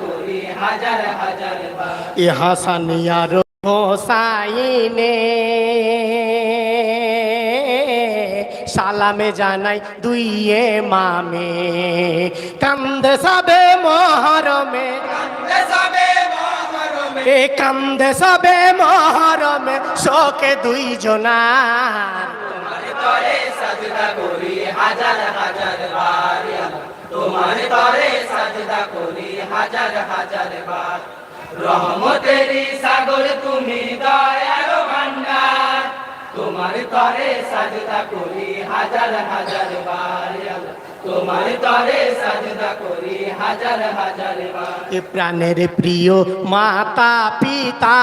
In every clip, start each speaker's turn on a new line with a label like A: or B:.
A: করি হাজার হাজার
B: হোসাইনে। সালামে জানাই দুই মামে কান্দে সবে মহরমে। এ কান্দে সবে মহরমে শোকে দুই জনার
A: তোমার তরে সাজদা করি হাজার হাজার বার। তোমার তরে সাজদা করি হাজার হাজার বার। রহমতেরি সাগর তুমি দয়ার ভান্ডার। তোমার তরে সাজদা করি হাজার হাজার বার। তোমার
B: প্রাণের প্রিয় মাতা, পিতা।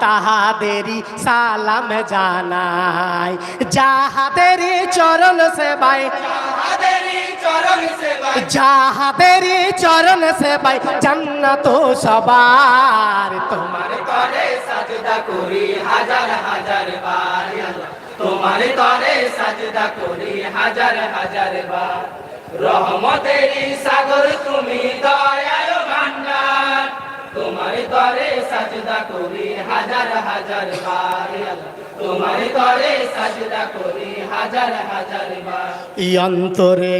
B: তাহাদেরই সালাম জানাই। চরণ সেবাই
A: আমাদেরই চরণ
B: সেবাই জান্নাত সবার। তোমার
A: তরে সাজদা করি হাজার হাজার বার। তোমার তরে সাজদা করি হাজার হাজার বার। রহমতেরি সাগর তুমি দয়াল। তোমার তরে সাজদা করি হাজার হাজার বার। তোমার তরে সাজদা করি হাজার হাজার বার।
B: অন্তরে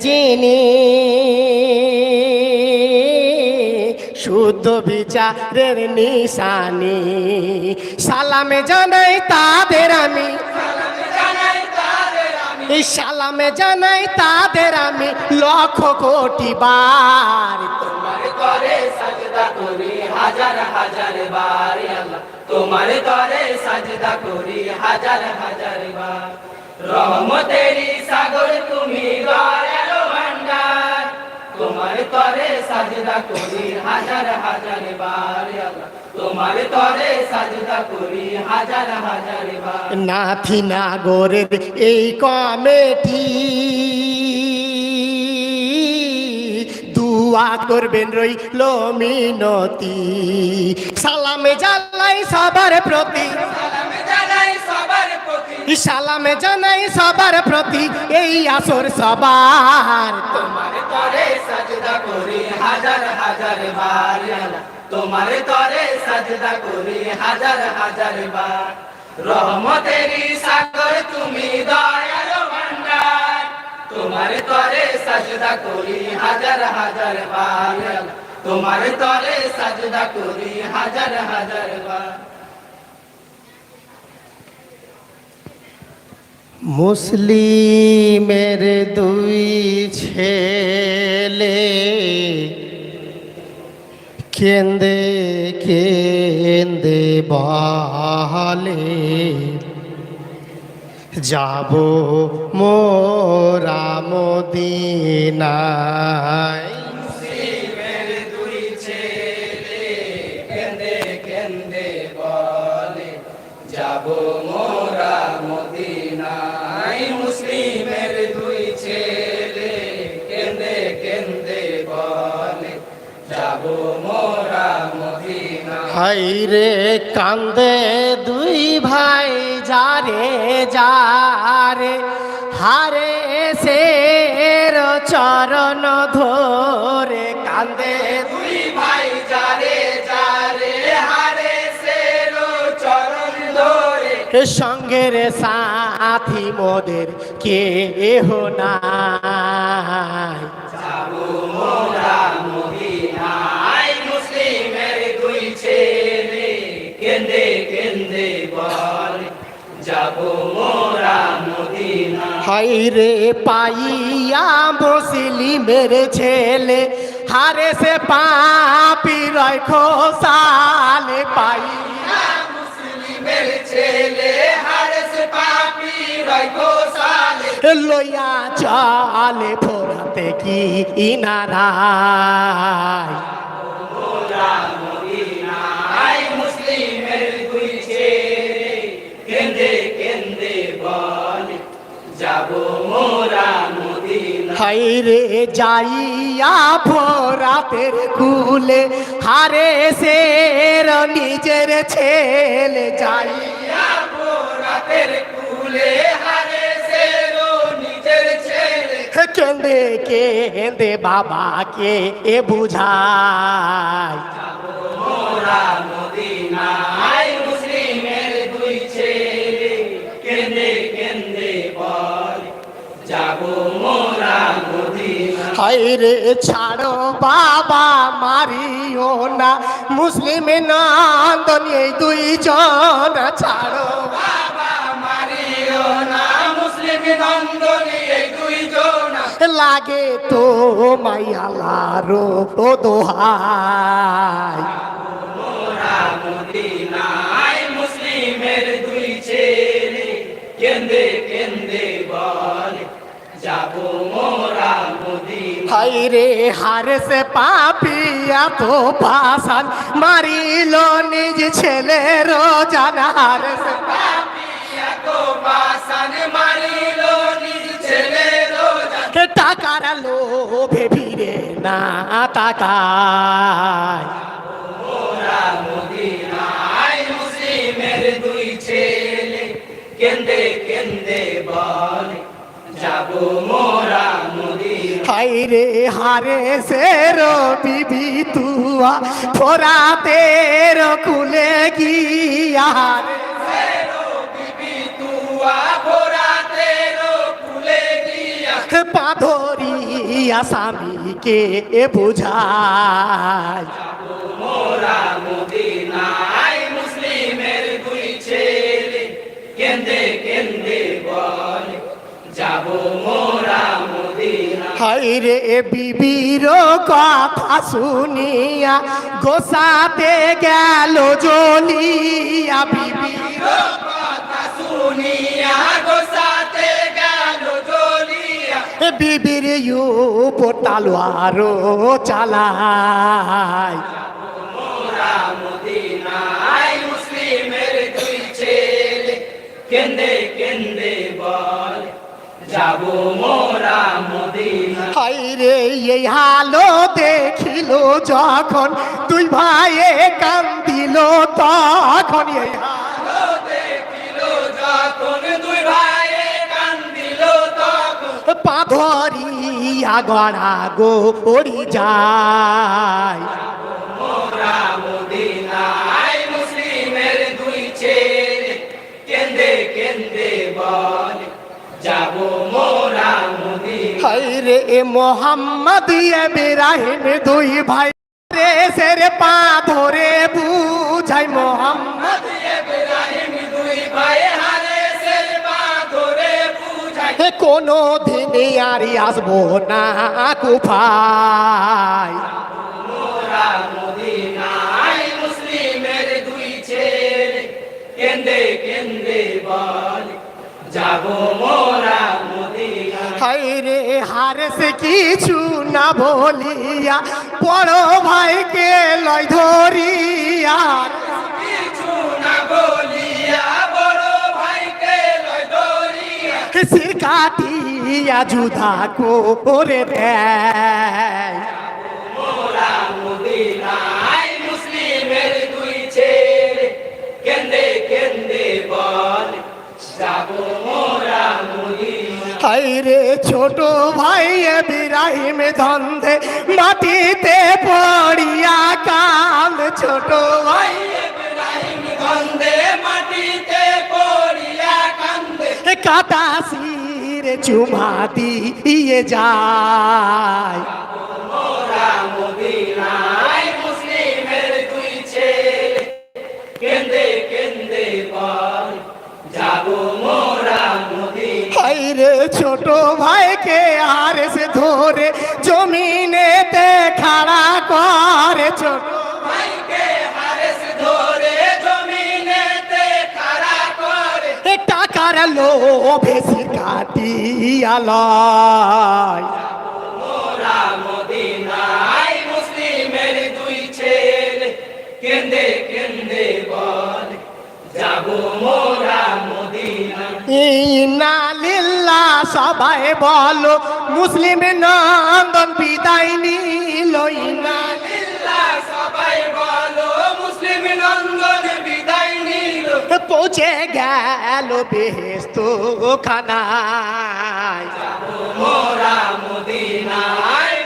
B: যিনি, শুদ্ধ বিচারের নিশানি। সালামে জানাই তাদের আমি। সালামে জানাই তাদের আমি লক্ষ কোটি বার।
A: তরে সাজদা করি হাজার হাজার বার তোমার তরে সাজদা করি হাজার হাজার বার। রহমতেরি সাগর তুমি ভান্ডার তোমার তরে সাজদা করি হাজার হাজার বার তোমার তরে সাজদা করি হাজার হাজার বার।
B: নাথি নাগরের এই কমেটি দুয়া করবেন রইল মিনতি সালামে জানাই সবার প্রতি।
A: সালামে জানাই সবার প্রতি।
B: এই আসর সবার।
A: তোমার তরে সাজদা করি হাজার হাজার বার। তোমার তরে সাজদা করি হাজার হাজার বার। রহমতেরি সাগর তুমি ভান্ডার তোমার তরে সাজদা করি হাজার হাজার বার। তোমার তরে সাজদা করি হাজার হাজার বার।
B: মুসলিমের দুই ছেলে কেন্দে কেন্দে বলে যাব মোরা মদিনায়
A: যাব মোরা মদিনায় মুসলিমের দুই ছেলে কেন্দে কেন্দে বলে যাব মোরা মদিনায়
B: হাইরে কান্দে দুই ভাই যারে যারে হারে সের চরণ ধরে কান্দে।
A: দুই ভাই যারে যারে হারে সেরো চরণ ধরে।
B: সঙ্গের সাথী মোদের কেহ নাই।
A: যাব মোরা মদিনায় মুসলিমের দুই ছেলে কেন্দে কেন্দে বলে যাব মোরা মদিনা
B: হাইরে পাইয়া মুসলিমের ছেলে, হারে সে পাপি রয় খোসালে পাইয়া
A: মুসলিমের ছেলে হারেস পাপি রয় গোসালে
B: লইয়া চালে ফোরাতে কি ইনারায়? হাইরে যাইয়া ফোরাতের কুলে, হারে সের নিজের ছেলে যাইয়া
A: রাতের কুলে, হারে সেরো নিজের ছেলে।
B: কেন্দে কেন্দে বাবাকে এ বুঝায়
A: মদিনায়
B: হাইরে ছাড়ো বাবা, মারিও না। মুসলিম নন্দন এই দুইজন ছাড়ো। লাগে তো মাইয়ালারো ও দোহাই।
A: মুসলিমের দুই ছেলে কেন্দে কেন্দে বল
B: হাইরে হারে সে পাপিয়া তো পাশান। মারিল নিজ ছেলে রোজান হারে সে
A: পাপিয়া তো বাসান মারিল নিজ
B: টাকার লোভে ভিড়ে না তাকায়।
A: দুই ছেলে। কেন্দে কেন্দে বল যাব মোরা
B: হাইরে হারে সে রো বিবি তুয়া ফোরাতে কুলে গিয়া। হারে
A: তেরো কুলে গিয়া।
B: পাধরিয়া স্বামীকে বুঝায়।
A: মোরা মদিনায় মুসলিমের দুই ছেলে কেন্দে কেন্দে বল যাব মদিনা
B: হাইরে বিবির কথা শুনিয়া গোসাতে গেল জলিয়া বিবির
A: কথা শুনিয়া গোসাতে
B: বিবির উপর
A: মোরা মদিনায় মুসলিমের দুই ছেলে কেন্দে কেন্দে বল। যাব মোরা মদিনা
B: হাইরে এই হালো দেখিল যখন দুই ভাইয়ে কান্দিল তখন। এই হালো
A: আলো দেখিল যখন দুই ভাইয়ে কান্দিল তখন।
B: পাধরিয়া গড়া গোড়ি যায়।
A: মোরা মদিনায় মুসলিমের দুই ছেলে কেন্দে কেন্দে বল। যাব মোরা মদিনা
B: হাইরে এ মোহাম্মদ এব্রাহিম দুই ভাই রে সের পা ধরে বুঝাই মোহাম্মদ।
A: ইব্রাহিম দুই ভাই হারে সের পা ধরে বুঝাই।
B: এ কোনো দিনে আর আসব না কুফাই
A: মোরা মদিনায় মুসলিমের দুই ছেলে। কেন্দে কেন্দে বল। যাব মোরা মদিনা।
B: হাইরে হারেস কিছু না বলিয়া বড় ভাইকে লয় ধরিয়া।
A: কিছু না বলিয়া বড় ভাইকে লয় ধরিয়া।
B: সির কাটিয়া জুধা করে দেয়।
A: মদিনা
B: হাইরে ছোট ভাই বিরাহিম ধন্দে মাটিতে পড়িয়া কাল। ছোট ভাই
A: গন্ধে মাটিতে পড়িয়া
B: যায়। ছোট ভাইকে ছোট
A: ভাইকে ধরে জমিনেতে খাড়া করে।
B: এ টাকার লোভে কাটিয়া লয়।
A: বল, যাব মোরা
B: ইনালিল্লা সবাই বলো, মুসলিম নন্দন বিদায় নিল পৌঁছে গেল বেহেস্ত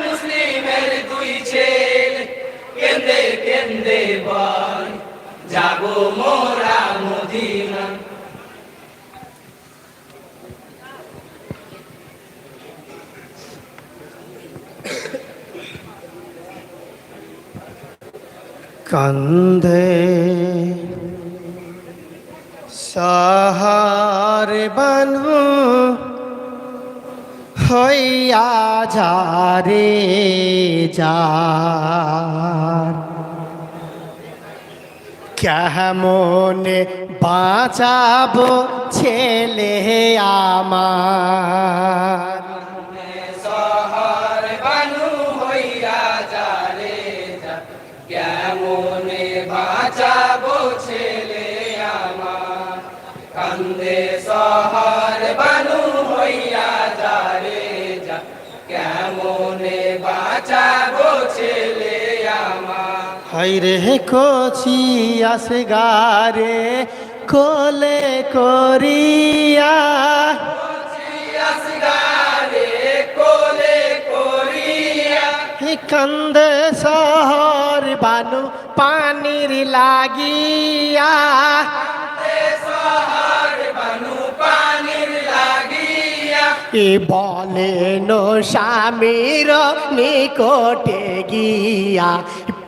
B: মুসলিমের
A: দুই কেন্দে কেন্দে বল যাব মোরা মোদিনা
B: কান্দে সাহার বানু হইয়া যারে যার কেমনে বাঁচাবো ছেলে আমার
A: বাঁচাবো ছেলে আমার। কান্দে শহর বানু হইয়া যারে যা। কেমনে বাঁচাবো ছেলে আমার?
B: হাইরে কচি আসে গারে, কোলে করিয়া হে কান্দে শহর বানু পানির লাগিয়া। এ বলেন স্বামীর নিকটে গিয়া,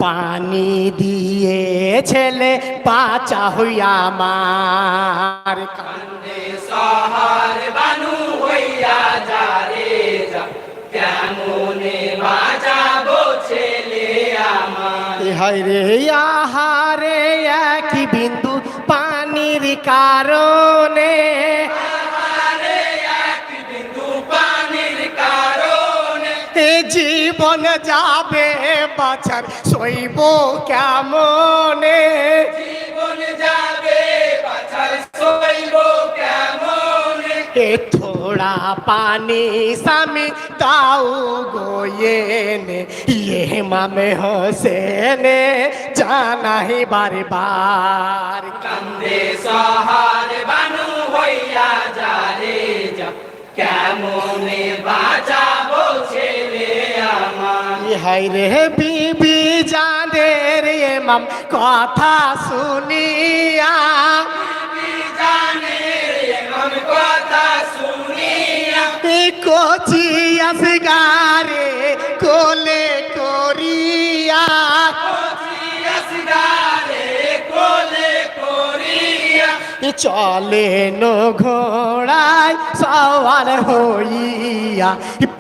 B: পানি দিয়ে ছেলে বাঁচা হইয়া মার।
A: কান্দে শহর বানু হইয়া যারে কেমনে বাজাবো ছেলে আমার।
B: আহারে এক বিন্দু পানির কারণে।
A: আরে এক বিন্দু পানির কারণে।
B: জীবন যাবে বাছার সইব কেমনে?
A: জীবন যাবে পাছার সইব কেমনে?
B: এ থোড়া পানি স্বামী তাও গোয়েনে ইয়ে মামে হোসেনে জানাহি বারবার।
A: কান্দে শহর বানু হইয়া যারে যা। কেমনে বাজাবো ছেলে আমার?
B: হাই রে বিবি জানের এমাম কথা শুনিয়া কচি আসগারে কোলে করিয়া। চলে নো ঘোড়ায় সওয়ার হইয়া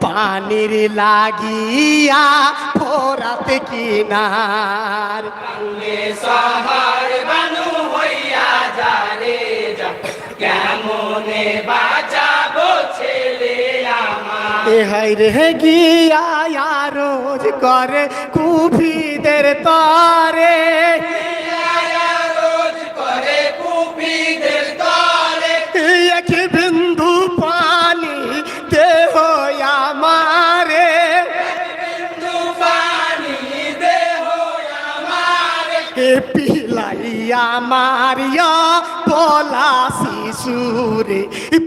B: পানির লাগিয়া ফোরাত কিনার।
A: কান্দে বানু হইয়া যারে কেমনে বাজাবো ছেলে আমার?
B: এ হাই রে গিয়া রোজ করে কুফিদের তরে। পিলাইয়া মারিয়া বলা শিশুরে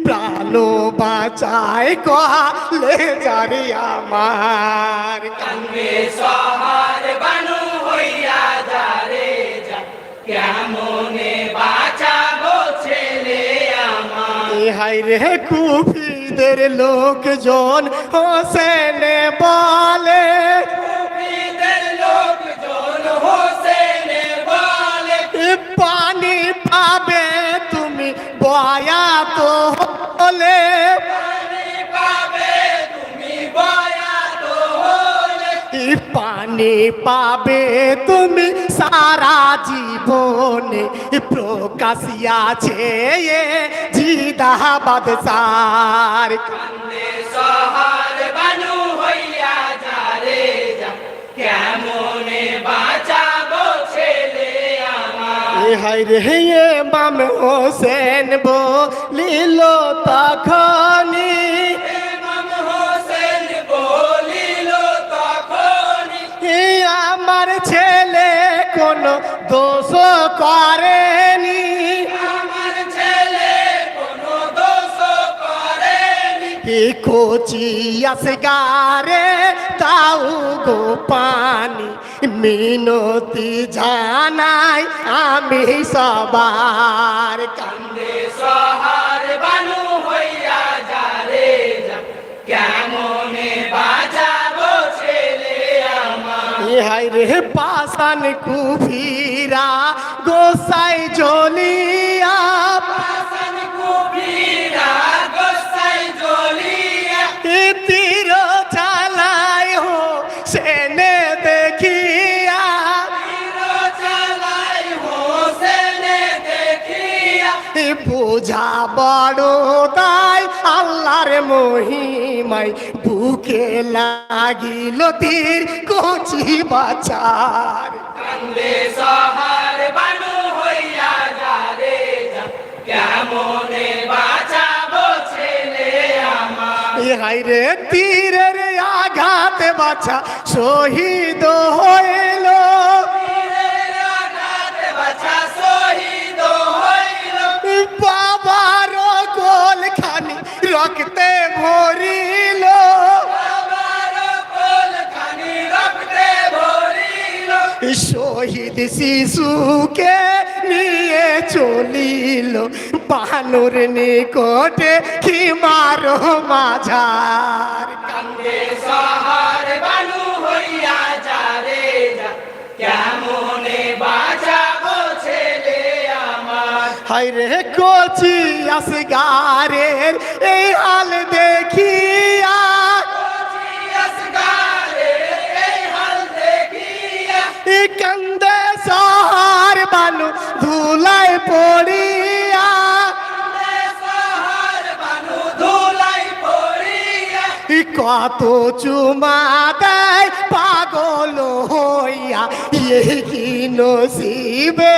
B: প্রাণ বাঁচায় কহালে যারে আমার।
A: কান্দে শহর বানু হইয়া যারে যা কেমনে বাঁচাবো ছেলে আমার?
B: হাই রে কুফিদের লোকজন হোসেনে বলে হলে
A: পানি পাবে তুমি
B: সারা জীবনে। প্রকাশিয়াছে জিদাবাদ সার।
A: কেমনে
B: এ হাই রে হে মাম হোসেন বলিল এ আমার ছেলে কোন দোষ করেনি কচি আসগারে তাও গো পানি। মিনতি জানাই আমি সবার কান্দে
A: সহার বানু হইয়া যা রে কেমনে বাজাবো ছেলে আমার?
B: হাই রে পাশান কুফিরা গোসাই জলিয়া বুঝা বড় তাই আল্লাহর মহিমাই বুকে লাগিল তীর কচি বাচার।
A: কান্দে সহার বানু হইয়া যা রে যা কেমনে বাঁচাবো ছেলে আমার?
B: হাই রে তীরের আঘাত বাছা শহীদ হইল। রক্তে ভরিল শহীদ শিশুকে নিয়ে চলিল বানুর নিকটে কি মারো মাঝার
A: কেমনে আমার
B: হাই রে কচি আসগারের এই হাল দেখিয়া। কান্দে সহার বানু ধুলাই পড়িয়া। কত চুমা দেয় পাগল হইয়া এই কি নসিবে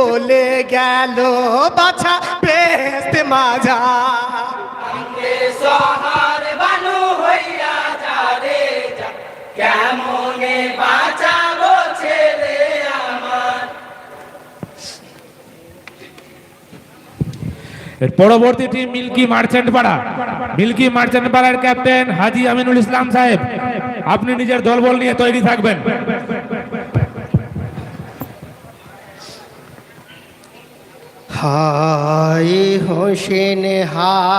B: চলে গেল বাছা বেস্ত মাজা।
A: সহার বানু হইয়া যা রে কেমনে বাঁচাবো ছেলে আমার?
C: এর পরবর্তী টিম মিল্কি মার্চেন্ট পাড়া মিল্কি মার্চেন্ট পাড়ার ক্যাপ্টেন হাজি আমিনুল ইসলাম সাহেব আপনি নিজের দলবল নিয়ে তৈরি থাকবেন।
B: হাই হোসেন হাই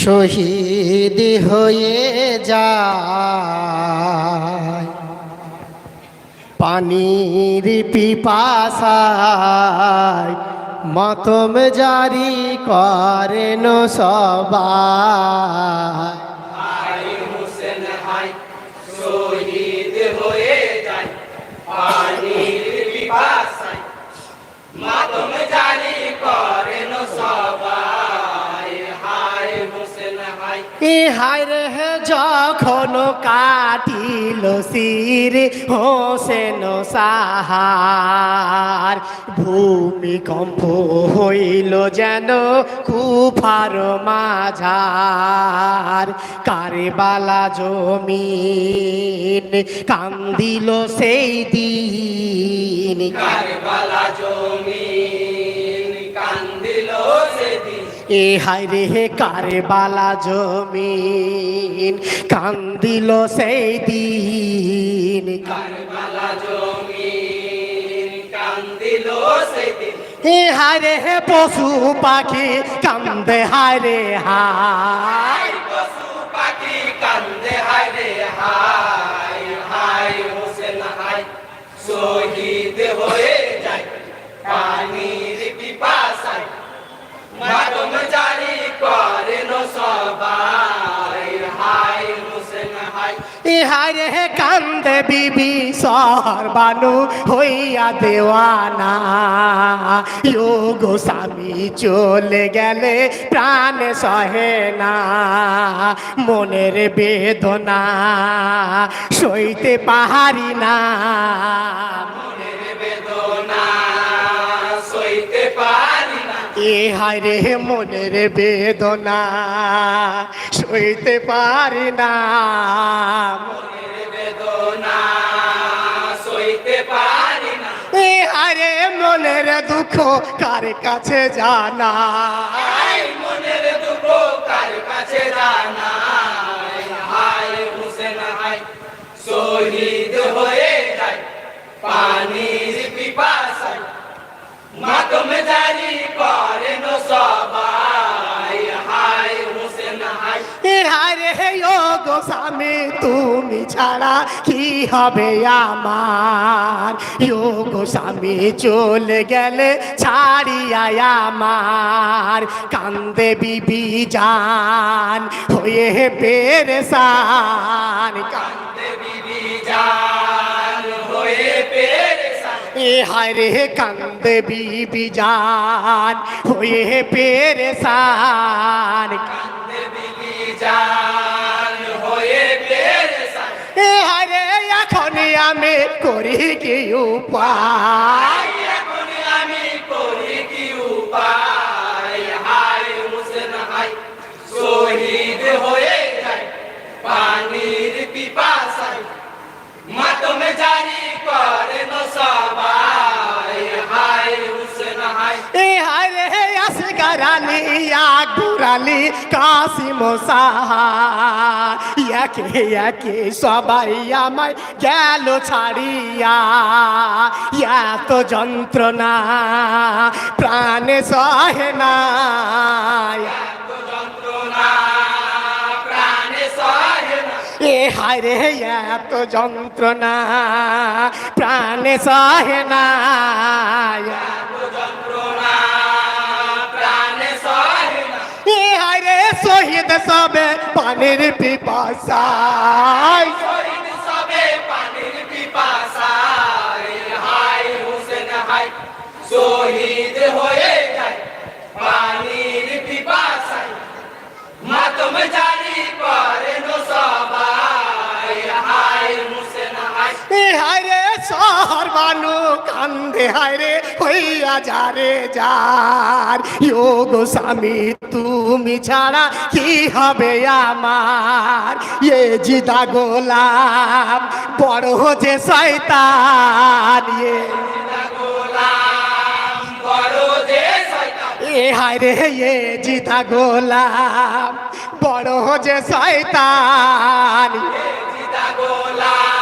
B: শহীদ হয়ে যায়। পানির পিপাসায় মাতম জারি করেন সবাই।
A: হাই
B: এ হায় রে যখন কাটিল শির, হোসেন সাহার। ভূমিকম্প হইল যেন কুফার মাঝার। কারবালা জমিন কান্দিল সেই দিন।
A: কারবালা জমিন
B: এ হায় রে হে কারবালা জমিন? কান্দিল সেই দিন।
A: কারবালা জমিন
B: হে হায় রে পশু পাখি কান্দে হায় রে হায়
A: পশু পাখি, কান্দে হায় রে হায়। হায় হোসেন হায় শহীদ হয়ে যায় পিপাসায় মাতম জারি করেন সবাই। হোসেন
B: ইহারে কান্দে বিবি সর্বানু হইয়া দেওয়ানা। ইয়ো গোস্বামী চলে গেলে প্রাণ সহে না। মনের বেদনা সইতে পাহারি না।
A: মনের বেদনা পারি না
B: ইহারে মনের বেদনা, সইতে পারি না। ইহারে মনের দুঃখ কার কাছে জানা?
A: মনের দুঃখ কার কাছে জানা শহীদ হয়ে যায় পিপাসায় মাতম
B: তুমি ছাড়া কি হবে আমার? ইয়ো গোস্বামী চলে গেলে ছাড়িয়া আমার। কান্দে বিবি জান, হয়ে পেরেসান
A: পেরেশান
B: ইহারে কান্দে বিবি জান, হয়ে পেরেসান
A: হয়ে পেরেশান।
B: ইহারে এখন আমি করি কি উপায়
A: আমি করি কি উপায়?
B: কাসিম সাহা ইয়াকে ইয়াকে সবাই আমায় গেল ছাড়িয়া এত যন্ত্রণা প্রাণে সহে না এ হারে এত যন্ত্রণা, প্রাণে সহে না শহীদ সবে পানির পিপাসায়।
A: শহীদ হয়ে যায় পানির পিপাসায়। মাতম জারি করেন সবাই। হুসেন হাই
B: হায়রে শহর বানু কান্দে হায়রে, হইয়া যারে যার। যোগ স্বামী, তুমি ছাড়া কি হবে আমার? এ জিদা গোলাম, বড় যে শয়তান, এ
A: গোলাম বড় যে শয়তান
B: এ এ জিদা গোলাম, বড় যে শয়তান
A: জিদা গোলাম।
B: এ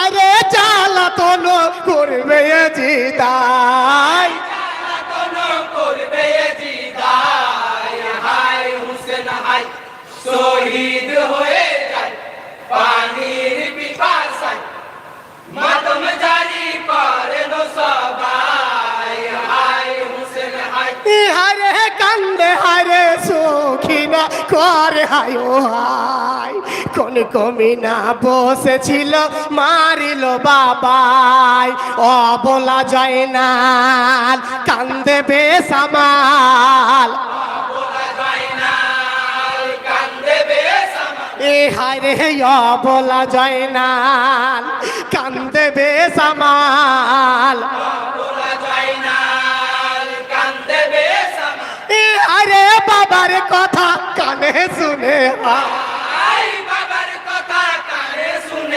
B: আরে জ্বালাতন করবে জিদাই।
A: শহীদ হয়ে যায় পানির পিপাসায়। মাতম জারি করেন সবাই। হাই হুসেন হাই
B: হারে কান্দে হারে সুখিনা করে হায় ও হায়। কোন কমিনা বসেছিল, মারিল বাবাই, অবলা যায় না কান্দে বেসামাল এ হারে অবলা যায় না কান্দে বেসামাল আরে বাবার কথা কানে শুনে হায়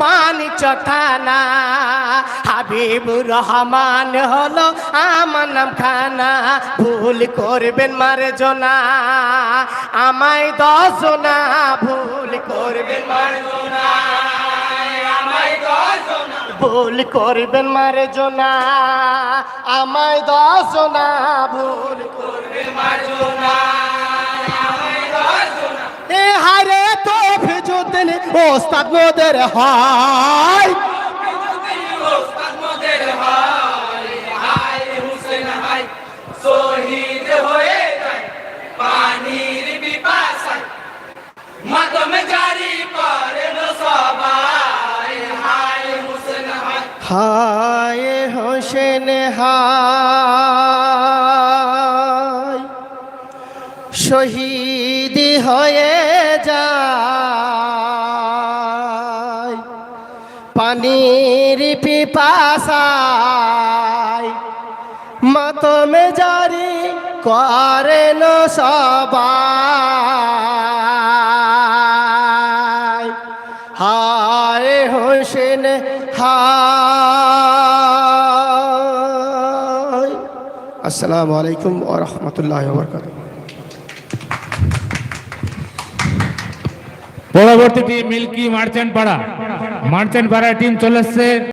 B: মানিক থানা হাবিবুর রহমান হলো আমার নাম খানা ভুল করবেন মারে জনা। আমায় দশনা ভুল করবেন
A: আমায় দশনা
B: ভুল করবেন মারে জনা। আমায় দশনা ভুল
A: করবে মারজনা
B: আমায় ধরছো না
A: এ হারে তো ফিজুদ্দিন ওস্তাদ মোদের হয়।
B: হায় হুসেন হায়। শহীদ হয়ে পিপাসায় মাতমে জারি করেন সবাই। হায় হোসেন, হায়।
A: আসসালামু আলাইকুম ওয়া রাহমাতুল্লাহি ওয়া বারাকাতুহু।
C: পরবর্তী মিল্কি মার্চেন্ট পাড়া মার্চেন্ট পাড়া টিম চলে